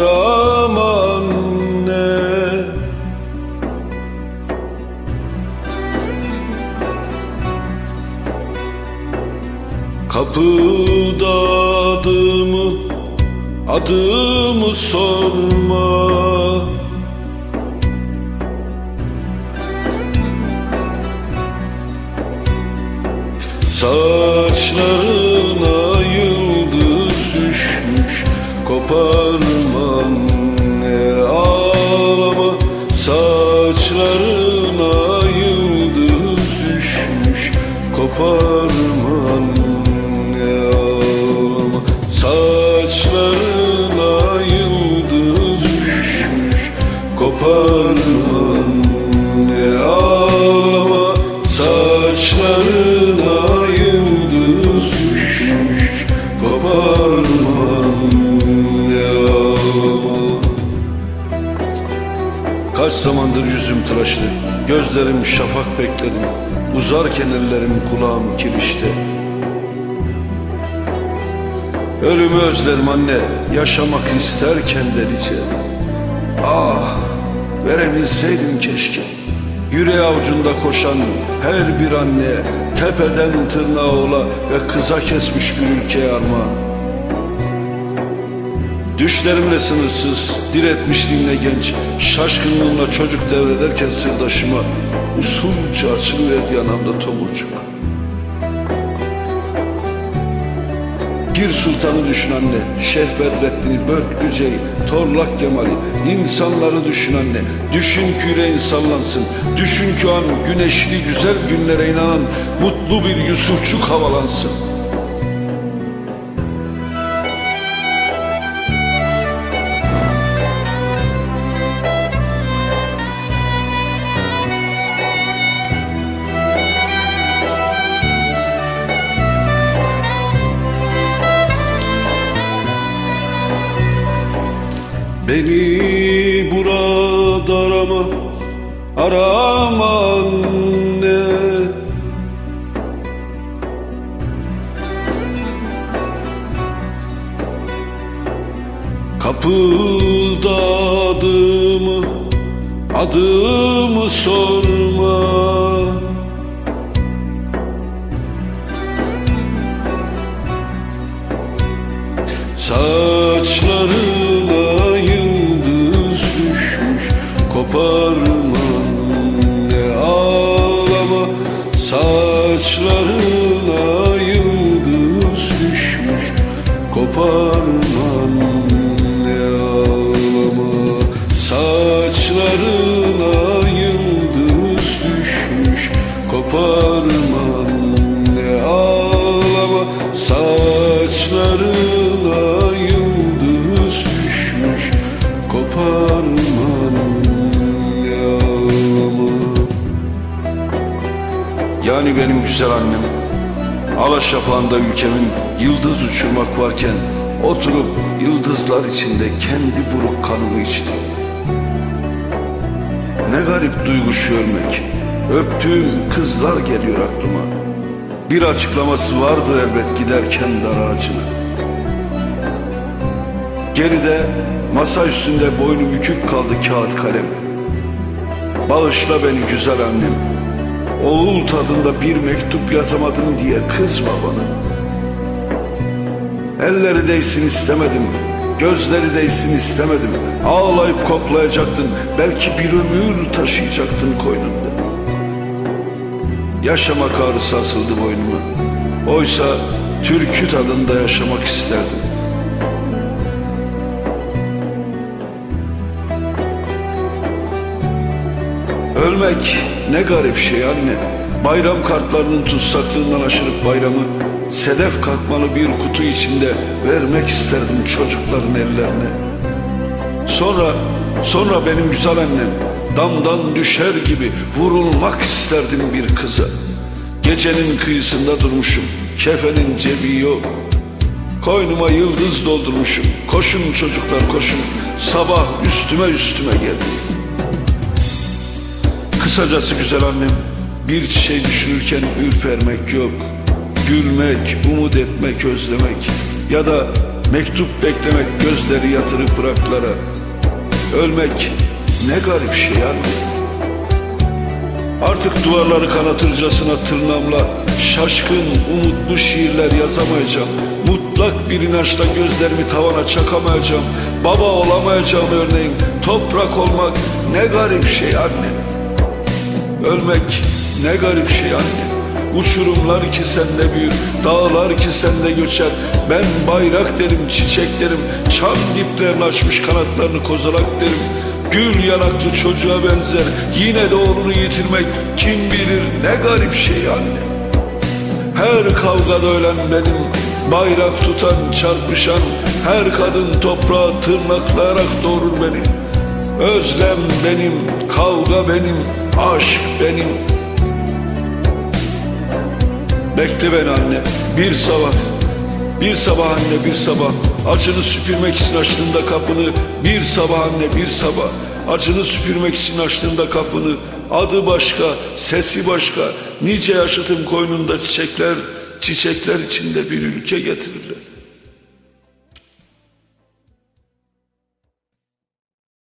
yaram anne. Kapıda adımı, adımı sorma. Saçlarına yıldız düşmüş kopar Koparman ne ağlama Saçlarına yıldız düşmüş Koparman ağlama Saçlarına yıldız düşmüş Koparman ağlama Kaç zamandır yüzüm tıraşlı Gözlerim şafak bekledim Uzarken ellerim kulağım kirişte. Ölümü özlerim anne Yaşamak isterken delice Ah verebilseydim keşke. Yüreği avucunda koşan her bir anne Tepeden tırnağa ola ve kıza kesmiş bir ülkeye armağan. Düşlerimle sınırsız, diretmişliğimle genç Şaşkınlığımla çocuk devrederken sırdaşıma Usulca açılıverdi yanamda tomurcuk Gir Sultan'ı düşün anne, Şeyh Bedrettin'i, Börklüce'yi, Torlak Kemal'i, insanları düşün anne. Düşün ki yüreğin sallansın, düşün ki an güneşli güzel günlere inanan mutlu bir Yusufçuk havalansın. Beni burada arama, arama anne. Kapıda adımı, adımı sorma Koparma ne ağlama. Saçlarına yıldız düşmüş Koparma ne ağlama. Saçlarına Yani benim güzel annem? Ala şafağında ülkemin yıldız uçurmak varken Oturup yıldızlar içinde kendi buruk kanımı içtim. Ne garip duygu şu ölmek. Öptüğüm kızlar geliyor aklıma. Bir açıklaması vardır elbet giderken dar ağacına. Geride masa üstünde boynu bükük kaldı kağıt kalem. Bağışla beni güzel annem Oğul tadında bir mektup yazamadım diye kızma bana. Elleri değsin istemedim Gözleri değsin istemedim. Ağlayıp koklayacaktın Belki bir ömür taşıyacaktın koynunda. Yaşamak ağrısı asıldı boynuma. Oysa türkü tadında yaşamak isterdim Ölmek ne garip şey anne. Bayram kartlarının tutsaklığından aşırıp bayramı sedef katmalı bir kutu içinde vermek isterdim çocukların ellerine. Sonra, sonra benim güzel annem damdan düşer gibi vurulmak isterdim bir kıza. Gecenin kıyısında durmuşum, kefenin cebi yok. Koynuma yıldız doldurmuşum, koşun çocuklar koşun, sabah üstüme üstüme geldi. Kısacası güzel annem bir çiçeği düşünürken ürpermek yok. Gülmek, umut etmek, özlemek ya da mektup beklemek gözleri yatırıp bıraklara. Ölmek ne garip şey anne. Artık duvarları kanatırcasına tırnamla Şaşkın, umutlu şiirler yazamayacağım Mutlak bir inançla gözlerimi tavana çakamayacağım Baba olamayacağım örneğin Toprak olmak ne garip şey anne Ölmek ne garip şey anne. Uçurumlar ki sende büyür Dağlar ki sende göçer. Ben bayrak derim çiçek derim. Çam diplerini açmış kanatlarını kozalak derim. Gül yanaklı çocuğa benzer Yine de oğlunu yitirmek. Kim bilir ne garip şey anne. Her kavgada ölen benim Bayrak tutan çarpışan. Her kadın toprağı tırnaklayarak doğurur beni Özlem benim, kavga benim, aşk benim. Bekle beni anne, bir sabah Bir sabah anne, bir sabah. Acını süpürmek için açtığında kapını Bir sabah anne, bir sabah. Acını süpürmek için açtığında kapını Adı başka, sesi başka. Nice yaşıtım koynunda çiçekler Çiçekler içinde bir ülke getirirler